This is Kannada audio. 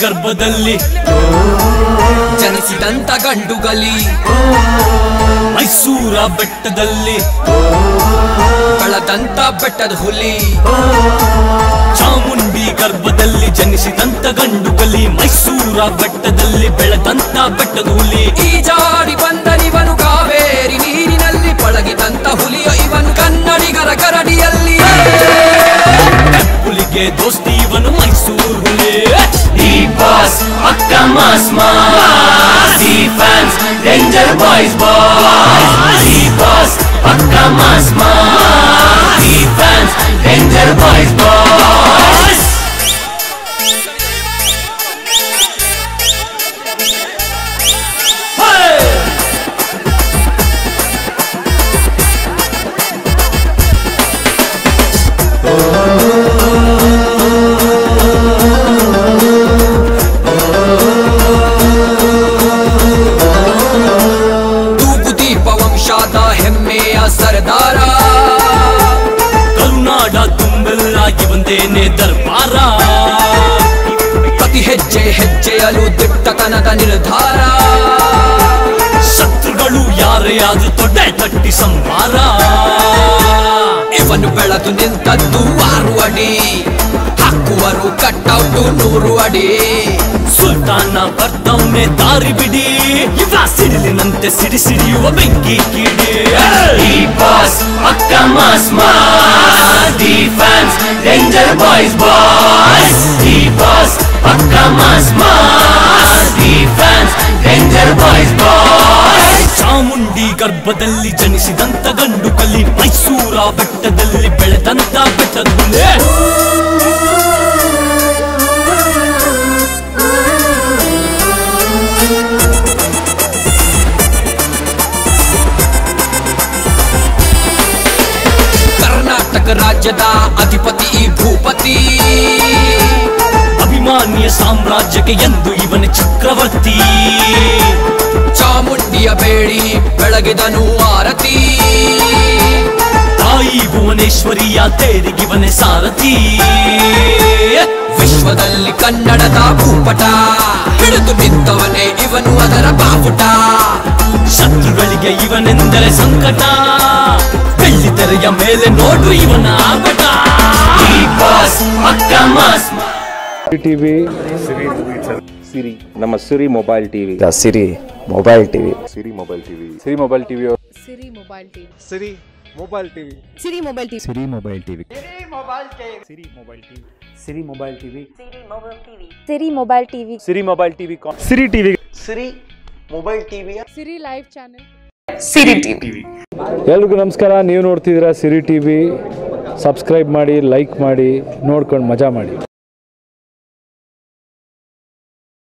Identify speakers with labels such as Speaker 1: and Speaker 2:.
Speaker 1: ಗರ್ಭದಲ್ಲಿ.
Speaker 2: ಜನಿಸಿದಂತ ಗಂಡುಗಲಿ.
Speaker 1: ಮೈಸೂರ ಬೆಟ್ಟದಲ್ಲಿ.
Speaker 2: ಕಳದಂತ ಬೆಟ್ಟದ ಹುಲಿ.
Speaker 1: ಚಾಮುಂಡಿ ಗರ್ಭದಲ್ಲಿ ಜನಿಸಿದಂತ ಗಂಡು ಕಲಿ ಮೈಸೂರ ಬೆಟ್ಟದಲ್ಲಿ ಬೆಳೆದಂತ ಬೆಟ್ಟದ ಹುಲಿ.
Speaker 2: ಈ ಜಾಡಿ ಬಂದನಿವನು ಕಾವೇರಿ ನೀರಿನಲ್ಲಿ ಪಳಗಿದಂತ ಹುಲಿಯ ಇವನು ಕನ್ನಡಿಗರ ಕರಡಿಯಲ್ಲಿ
Speaker 1: ಹುಲಿಗೆ ದೋಸ್ತಿ Mas, mas Defense, Danger Boys, boys Defense, Pakka Mas,
Speaker 2: mas ದೀಪ ವಂಶದ ಹೆಮ್ಮೆಯ ಸರ್ದಾರ.
Speaker 1: ಕರುನಾಡ ತುಂಬೆಲ್ಲ ಇವಂದೇನೆ ದರ್ಬಾರ.
Speaker 2: ಪ್ರತಿ ಹೆಜ್ಜೆ ಹೆಜ್ಜೆಯಲು ದಿಟ್ಟತನದ ನಿರ್ಧಾರ.
Speaker 1: ಶತ್ರುಗಳು ಯಾರೇ ಆದ್ರೂ ತೊಡೆ ತಟ್ಟಿ ಸಂಹಾರ.
Speaker 2: ಇವನು ಬೆಳೆದು ನಿಂತದ್ದು ಆರು ಅಡಿ ಹಾಕುವರು ಕಟ್ಟೌಟು ನೂರು ಅಡಿ.
Speaker 1: ಬರ್ತವನೆ ದಾರಿ ಬಿಡಿ. ಇವ ಸಿಡಿಲಿನಂತೆ ಸಿಡಿ ಸಿಡಿಯುವ ಬೆಂಕಿ ಕಿಡಿ. ಈ ಬಾಸ್ ಅಕ್ಕ, mass fans danger boys boys ಈ ಬಾಸ್ ಅಕ್ಕ, ಮಾಸ್ ಈ fans danger boys boys Chamundi ಗರ್ಭದಲ್ಲಿ ಜನಿಸಿದಂತ ಗಂಡು ಕಲಿ ಮೈಸೂರ ಬೆಟ್ಟದಲ್ಲಿ ಬೆಳೆದಂತ ಬೆಟ್ಟದ
Speaker 2: ಕರ್ನಾಟಕ ರಾಜ್ಯದ ಅಧಿಪತಿ ಭೂಪತಿ.
Speaker 1: ಅಭಿಮಾನಿಯ ಸಾಮ್ರಾಜ್ಯಕ್ಕೆ ಎಂದು ಇವನ ಚಕ್ರವರ್ತಿ.
Speaker 2: ಚಾಮುಂಡಿಯ ಬೇಡಿ ಬೆಳಗಿದನು ಆರತಿ
Speaker 1: ತಾಯಿ ಭುವನೇಶ್ವರಿಯ ತೇರಿಗಿವನೆ ಸಾರಥಿ.
Speaker 2: ವಿಶ್ವದಲ್ಲಿ ಕನ್ನಡದ ಭೂಪಟ. ಹಿಡಿದು ನಿಂತವನೇ ಇವನು ಅದರ ಬಾಪುಟ
Speaker 1: ಶತ್ರುಗಳಿಗೆ ಇವನೆಂದರೆ ಸಂಕಟ. ಬೆಳ್ಳಿ ತೆರೆಯ ಮೇಲೆ ನೋಡು ಇವನ ಆಟ ಈ ಬಾಸ್ ಅಕ್ಕ ಮಾಸ್
Speaker 3: ಟಿವಿ ಸಿರಿ ನಮ್ಮ Siri mobile TV
Speaker 4: Siri mobile TV
Speaker 3: Siri mobile TV Siri mobile TV
Speaker 5: Siri mobile TV
Speaker 6: Siri mobile TV
Speaker 5: Siri mobile TV
Speaker 4: Siri mobile TV
Speaker 7: Siri mobile TV
Speaker 3: Siri mobile TV
Speaker 6: Siri TV
Speaker 5: Siri TV
Speaker 3: ಎಲ್ರಿಗೂ ನಮಸ್ಕಾರ. ನೀವು ನೋಡ್ತಿದ್ದೀರಾ ಸಿರಿ ಟಿವಿ ಸಬ್ಸ್ಕ್ರೈಬ್ ಮಾಡಿ ಲೈಕ್ ಮಾಡಿ ನೋಡ್ಕೊಂಡು ಮಜಾ ಮಾಡಿ.